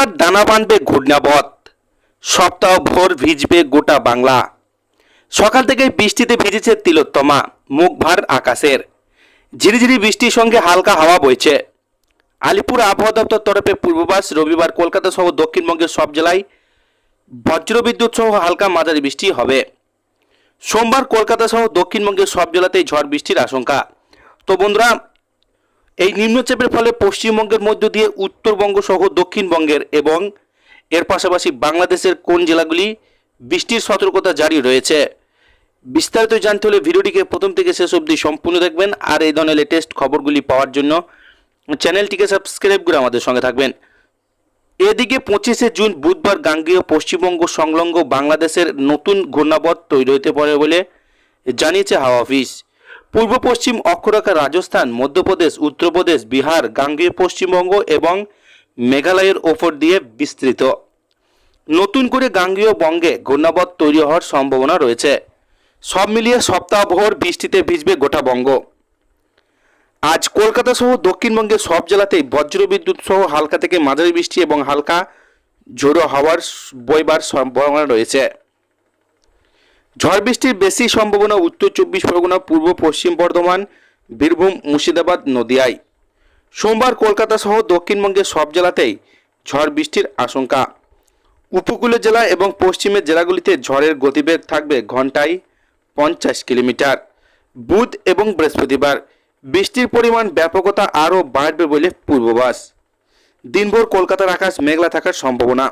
রবিবার দানা বাঁধবে ঘূর্ণাবত। সপ্তাহ ভোর ভিজবে গোটা বাংলা। সকাল থেকে বৃষ্টিতে ভিজেছে তিলোত্তমা, মুখ ভার আকাশের। ঝিরিঝিরি বৃষ্টির সঙ্গে হালকা হাওয়া বইছে। আলিপুর আবহাওয়া দপ্তর তরফে পূর্ববাস, রবিবার কলকাতা সহ দক্ষিণবঙ্গের সব জেলায় বজ্রবিদ্যুৎ সহ হালকা মাঝারি বৃষ্টি হবে। সোমবার কলকাতা সহ দক্ষিণবঙ্গের সব জেলাতেই ঝড় বৃষ্টির আশঙ্কা। তো বন্ধুরা এই নিম্নচাপের ফলে পশ্চিমবঙ্গের মধ্য দিয়ে উত্তরবঙ্গ সহ দক্ষিণবঙ্গের এবং এর পাশাপাশি বাংলাদেশের কোন জেলাগুলি বৃষ্টির সতর্কতা জারি রয়েছে? বিস্তারিত জানতে হলে ভিডিওটিকে প্রথম থেকে শেষ অবধি সম্পূর্ণ দেখবেন আর এই ধরনের লেটেস্ট খবরগুলি পাওয়ার জন্য চ্যানেলটিকে সাবস্ক্রাইব করে আমাদের সঙ্গে থাকবেন। এদিকে পঁচিশে জুন বুধবার গাঙ্গেয় পশ্চিমবঙ্গ সংলগ্ন বাংলাদেশের নতুন ঘূর্ণাবত তৈরি হতে পারে বলে জানিয়েছে হাওয়া অফিস। পূর্ব পশ্চিম অক্ষরেখা রাজস্থান, মধ্যপ্রদেশ, উত্তরপ্রদেশ, বিহার, গাঙ্গেয় পশ্চিমবঙ্গ এবং মেঘালয়ের ওপর দিয়ে বিস্তৃত। নতুন করে গাঙ্গেয় বঙ্গে ঘূর্ণাবত তৈরি হওয়ার সম্ভাবনা রয়েছে। সব মিলিয়ে সপ্তাহভর বৃষ্টিতে ভিজবে গোটা বঙ্গ। আজ কলকাতা সহ দক্ষিণবঙ্গের সব জেলাতেই বজ্রবিদ্যুৎ সহ হালকা থেকে মাঝারি বৃষ্টি এবং হালকা ঝোড়ো হাওয়ার বইবার সম্ভাবনা রয়েছে। ঝড় বৃষ্টির বেশি সম্ভাবনা উত্তর চব্বিশ পরগনা, পূর্ব পশ্চিম বর্ধমান, বীরভূম, মুর্শিদাবাদ, নদিয়ায়। সোমবার কলকাতা সহ দক্ষিণবঙ্গের সব জেলাতেই ঝড় বৃষ্টির আশঙ্কা। উপকূলীয় জেলা এবং পশ্চিমের জেলাগুলিতে ঝড়ের গতিবেগ থাকবে ঘন্টায় পঞ্চাশ কিলোমিটার। বুধ এবং বৃহস্পতিবার বৃষ্টির পরিমাণ ব্যাপকতা আরও বাড়বে বলে পূর্বাভাস। দিনভর কলকাতার আকাশ মেঘলা থাকার সম্ভাবনা।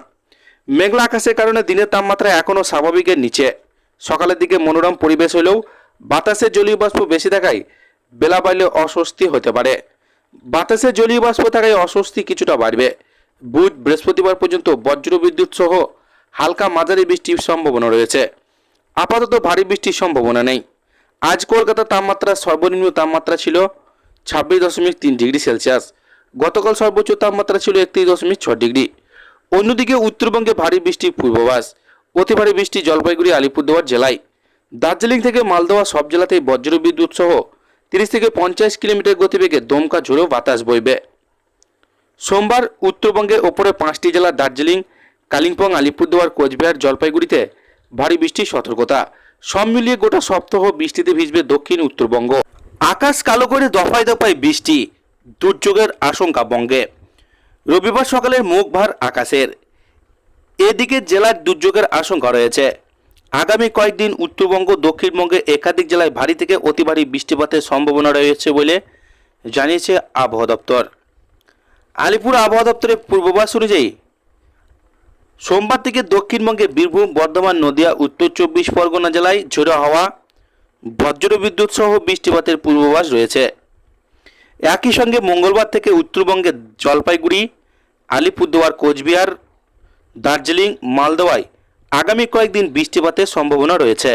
মেঘলা আকাশের কারণে দিনের তাপমাত্রা এখনও স্বাভাবিকের নিচে। সকালের দিকে মনোরম পরিবেশ হলেও বাতাসে জলীয় বাষ্প বেশি থাকায় বেলা বাড়লে অস্বস্তি হতে পারে। বাতাসে জলীয় বাষ্প থাকায় অস্বস্তি কিছুটা বাড়বে। বুধ বৃহস্পতিবার পর্যন্ত বজ্র বিদ্যুৎ সহ হালকা মাঝারি বৃষ্টির সম্ভাবনা রয়েছে। আপাতত ভারী বৃষ্টির সম্ভাবনা নেই। আজ কলকাতার তাপমাত্রা সর্বনিম্ন তাপমাত্রা ছিল ছাব্বিশ দশমিক তিন ডিগ্রি সেলসিয়াস। গতকাল সর্বোচ্চ তাপমাত্রা ছিল একত্রিশ দশমিক ছ ডিগ্রি। অন্যদিকে উত্তরবঙ্গে ভারী বৃষ্টির পূর্বাভাস। অতি ভারী বৃষ্টি জলপাইগুড়ি, আলিপুরদুয়ার জেলায়। দার্জিলিং থেকে মালদহ সব জেলাতেই বজ্র বিদ্যুৎ সহ তিরিশ থেকে পঞ্চাশ কিলোমিটার গতিবেগে দমকা ঝোড়ো বাতাস বইবে। সোমবার উত্তরবঙ্গের ওপরে পাঁচটি জেলা দার্জিলিং, কালিম্পং, আলিপুরদুয়ার, কোচবিহার, জলপাইগুড়িতে ভারী বৃষ্টির সতর্কতা। সব মিলিয়ে গোটা সপ্তাহ বৃষ্টিতে ভিজবে দক্ষিণ উত্তরবঙ্গ। আকাশ কালো করে দফায় দফায় বৃষ্টি, দুর্যোগের আশঙ্কা বঙ্গে। রবিবার সকালের মুখ ভার আকাশের। এদিকে জেলার দুর্যোগের আশঙ্কা রয়েছে। আগামী কয়েকদিন উত্তরবঙ্গ, দক্ষিণবঙ্গে একাধিক জেলায় ভারী থেকে অতি ভারী বৃষ্টিপাতের সম্ভাবনা রয়েছে বলে জানিয়েছে আবহাওয়া দপ্তর। আলিপুর আবহাওয়া দপ্তরের পূর্বাভাস অনুযায়ী, সোমবার থেকে দক্ষিণবঙ্গে বীরভূম, বর্ধমান, নদিয়া, উত্তর চব্বিশ পরগনা জেলায় ঝোড়ো হাওয়া বজ্রবিদ্যুৎ সহ বৃষ্টিপাতের পূর্বাভাস রয়েছে। একই সঙ্গে মঙ্গলবার থেকে উত্তরবঙ্গে জলপাইগুড়ি, আলিপুরদুয়ার, কোচবিহার দার্জিলিং, মালদোয়ায় আগামী কয়েকদিন বৃষ্টিপাতের সম্ভাবনা রয়েছে।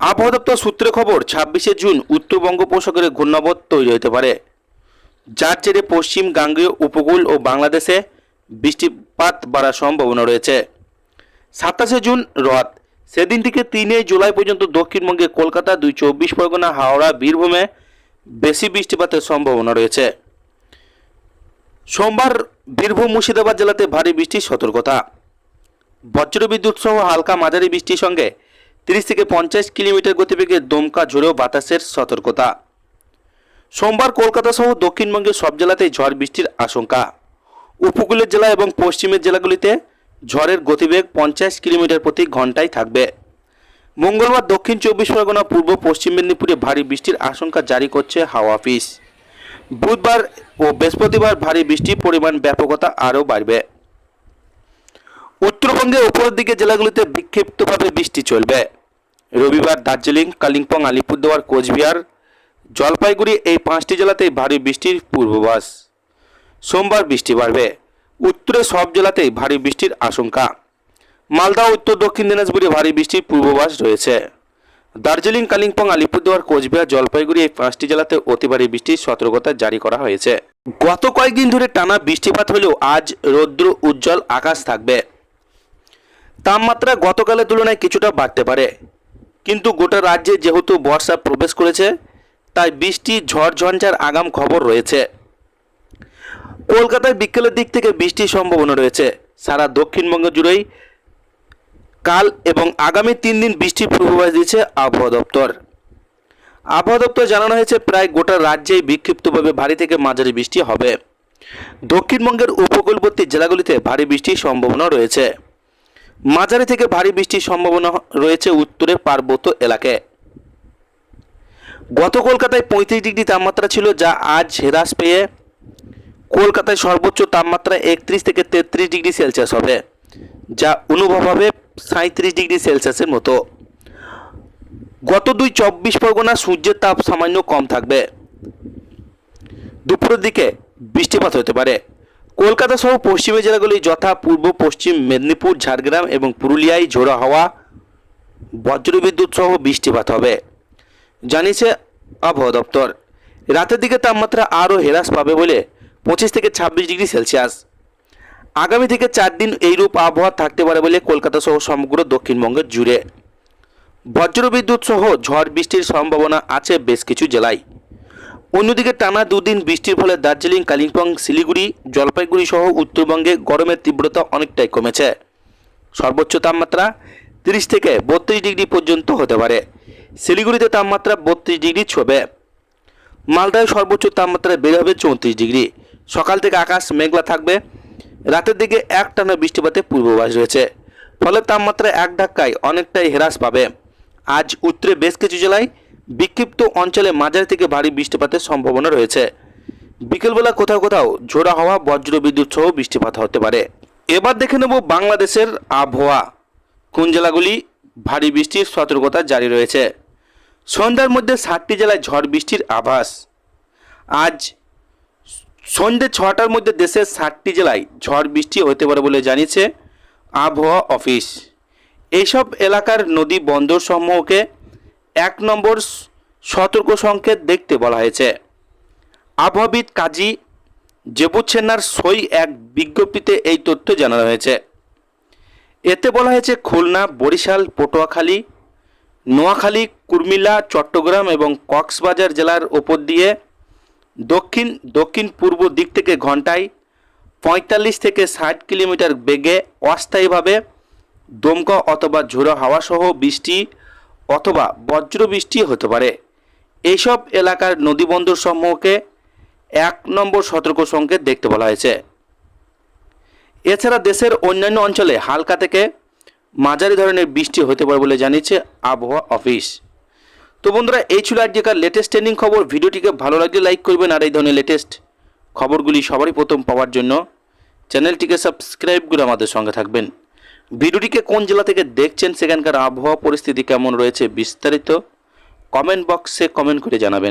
আবহাওয়া দপ্তর সূত্রে খবর, ছাব্বিশে জুন উত্তর বঙ্গোপসাগরে ঘূর্ণাবত তৈরি হতে পারে। যার জেরে পশ্চিম গাঙ্গেয় উপকূল ও বাংলাদেশে বৃষ্টিপাত বাড়ার সম্ভাবনা রয়েছে। সাতাশে জুন রথ সেদিন থেকে তিনে জুলাই পর্যন্ত দক্ষিণবঙ্গে কলকাতা দুই চব্বিশ পরগনা, হাওড়া, বীরভূমে বেশি বৃষ্টিপাতের সম্ভাবনা রয়েছে। সোমবার বীরভূম মুর্শিদাবাদ জেলাতে ভারী বৃষ্টির সতর্কতা। বজ্রবিদ্যুৎ সহ হালকা মাঝারি বৃষ্টির সঙ্গে তিরিশ থেকে পঞ্চাশ কিলোমিটার গতিবেগে দমকা ঝোড়ো বাতাসের সতর্কতা। সোমবার কলকাতা সহ দক্ষিণবঙ্গের সব জেলাতেই ঝড় বৃষ্টির আশঙ্কা। উপকূলের জেলা এবং পশ্চিমের জেলাগুলিতে ঝড়ের গতিবেগ পঞ্চাশ কিলোমিটার প্রতি ঘন্টায় থাকবে। মঙ্গলবার দক্ষিণ চব্বিশ পরগনা, পূর্ব পশ্চিম মেদিনীপুরে ভারী বৃষ্টির আশঙ্কা জারি করছে হাওয়া অফিস। বুধবার ও বৃহস্পতিবার ভারী বৃষ্টির পরিমাণ ব্যাপকতা আরও বাড়বে। উত্তরবঙ্গে উপরের দিকে জেলাগুলিতে বিক্ষিপ্তভাবে বৃষ্টি চলবে। রবিবার দার্জিলিং, কালিম্পং, আলিপুরদুয়ার, কোচবিহার, জলপাইগুড়ি এই পাঁচটি জেলাতেই ভারী বৃষ্টির পূর্বাভাস। সোমবার বৃষ্টি বাড়বে। উত্তরে সব জেলাতেই ভারী বৃষ্টির আশঙ্কা। মালদা, উত্তর দক্ষিণ দিনাজপুরে ভারী বৃষ্টির পূর্বাভাস রয়েছে। দার্জিলিং, কালিম্পং, আলিপুরদুয়ার, কোচবিহার, জলপাইগুড়ি এই পাঁচটি জেলাতে অতি বৃষ্টির সতর্কতা জারি করা হয়েছে। গত কয়েকদিন ধরে টানা বৃষ্টিপাত হলেও আজ রৌদ্র উজ্জ্বল আকাশ থাকবে। তাপমাত্রা গতকালের তুলনায় কিছুটা বাড়তে পারে। কিন্তু গোটা রাজ্যে যেহেতু বর্ষা প্রবেশ করেছে, তাই বৃষ্টি ঝড় ঝঞ্ঝার আগাম খবর রয়েছে। কলকাতায় বিকেলের দিক থেকে বৃষ্টির সম্ভাবনা রয়েছে। সারা দক্ষিণবঙ্গ জুড়েই কাল এবং আগামী তিন দিন বৃষ্টির পূর্বাভাস দিয়েছে আবহাওয়া দপ্তর। আবহাওয়া দপ্তর জানানো হয়েছে, প্রায় গোটা রাজ্যেই বিক্ষিপ্তভাবে ভারী থেকে মাঝারি বৃষ্টি হবে। দক্ষিণবঙ্গের উপকূলবর্তী জেলাগুলিতে ভারী বৃষ্টির সম্ভাবনা রয়েছে। মাঝারি থেকে ভারী বৃষ্টির সম্ভাবনা রয়েছে উত্তরের পার্বত্য এলাকায়। গত কলকাতায় পঁয়ত্রিশ ডিগ্রি তাপমাত্রা ছিল, যা আজ হ্রাস পেয়ে কলকাতায় সর্বোচ্চ তাপমাত্রা একত্রিশ থেকে তেত্রিশ ডিগ্রি সেলসিয়াস হবে। যা অনুভব হবে সাঁত্রিশ ডিগ্রি সেলসিয়াসের মতো। গত দুই চব্বিশ পরগনা সূর্যের তাপ সামান্য কম থাকবে। দুপুরের দিকে বৃষ্টিপাত হতে পারে। কলকাতা সহ পশ্চিমের জেলাগুলি যথা পূর্ব, পশ্চিম মেদিনীপুর, ঝাড়গ্রাম এবং পুরুলিয়ায় ঝোড়ো হাওয়া, বজ্রবিদ্যুৎ সহ বৃষ্টিপাত হবে। জানিয়েছে আবহাওয়া দপ্তর। রাতের দিকে তাপমাত্রা আরও হ্রাস পাবে বলে পঁচিশ থেকে ছাব্বিশ ডিগ্রি সেলসিয়াস। আগামী থেকে চার দিন এইরূপ আবহাওয়া থাকতে পারে বলে কলকাতা সহ সমগ্র দক্ষিণবঙ্গের জুড়ে। বজ্রবিদ্যুৎ সহ ঝড় বৃষ্টির সম্ভাবনা আছে বেশ কিছু জেলায়। অন্যদিকে টানা দুদিন বৃষ্টির ফলে দার্জিলিং, কালিম্পং, শিলিগুড়ি, জলপাইগুড়ি সহ উত্তরবঙ্গে গরমের তীব্রতা অনেকটাই কমেছে। সর্বোচ্চ তাপমাত্রা তিরিশ থেকে বত্রিশ ডিগ্রি পর্যন্ত হতে পারে। শিলিগুড়িতে তাপমাত্রা বত্রিশ ডিগ্রি ছবে। মালদায় সর্বোচ্চ তাপমাত্রা বেড়ে হবে চৌত্রিশ ডিগ্রি। সকাল থেকে আকাশ মেঘলা থাকবে। রাতের দিকে এক টানা বৃষ্টিপাতের পূর্বাভাস রয়েছে। ফলে তাপমাত্রা এক ধাক্কায় অনেকটাই হ্রাস পাবে। আজ উত্তরে বেশ কিছু জেলায় বিক্ষিপ্ত অঞ্চলে মাঝারি থেকে ভারী বৃষ্টিপাতের সম্ভাবনা রয়েছে। বিকেলবেলা কোথাও কোথাও ঝোড়া হওয়া, বজ্র বিদ্যুৎ সহ বৃষ্টিপাত হতে পারে। এবার দেখে নেব বাংলাদেশের আবহাওয়া। কোন জেলাগুলি ভারী বৃষ্টির সতর্কতা জারি রয়েছে? সন্ধ্যার মধ্যে সাতটি জেলায় ঝড় বৃষ্টির আভাস। আজ সন্ধ্যে ছটার মধ্যে দেশের ষাটটি জেলায় ঝড় বৃষ্টি হতে পারে বলে জানিয়েছে আবহাওয়া অফিস। এইসব এলাকার নদী বন্দর সমূহকে এক নম্বর সতর্ক সংকেত দেখতে বলা হয়েছে। আবহাওয়াবিদ কাজী জেবুচ্ছেন্নার সই এক বিজ্ঞপ্তিতে এই তথ্য জানানো হয়েছে। এতে বলা হয়েছে, খুলনা, বরিশাল, পটুয়াখালী, নোয়াখালী কুর্মিল্লা চট্টগ্রাম এবং কক্সবাজার জেলার ওপর দিয়ে দক্ষিণ দক্ষিণ পূর্ব দিক থেকে ঘন্টায় পঁয়তাল্লিশ থেকে ষাট কিলোমিটার বেগে অস্থায়ীভাবে দমকা অথবা ঝোড়ো হাওয়া সহ বৃষ্টি অথবা বজ্র বৃষ্টি হতে পারে। এইসব এলাকার নদীবন্দর সমূহকে এক নম্বর সতর্ক সংকেত দেখতে বলা হয়েছে। এছাড়া দেশের অন্যান্য অঞ্চলে হালকা থেকে মাঝারি ধরনের বৃষ্টি হতে পারে বলে জানিয়েছে আবহাওয়া অফিস। তো বন্ধুরা, এই ছিল আজকের লেটেস্ট ট্রেন্ডিং খবর। ভিডিওটিকে ভালো লাগলে লাইক করবেন আর এই ধরনের লেটেস্ট খবরগুলি সবারই প্রথম পাওয়ার জন্য চ্যানেলটিকে সাবস্ক্রাইব করে আমাদের সঙ্গে থাকবেন। ভিডিওটিকে কোন জেলা থেকে দেখছেন, সেখানকার আবহাওয়া পরিস্থিতি কেমন রয়েছে বিস্তারিত কমেন্ট বক্সে কমেন্ট করে জানাবেন।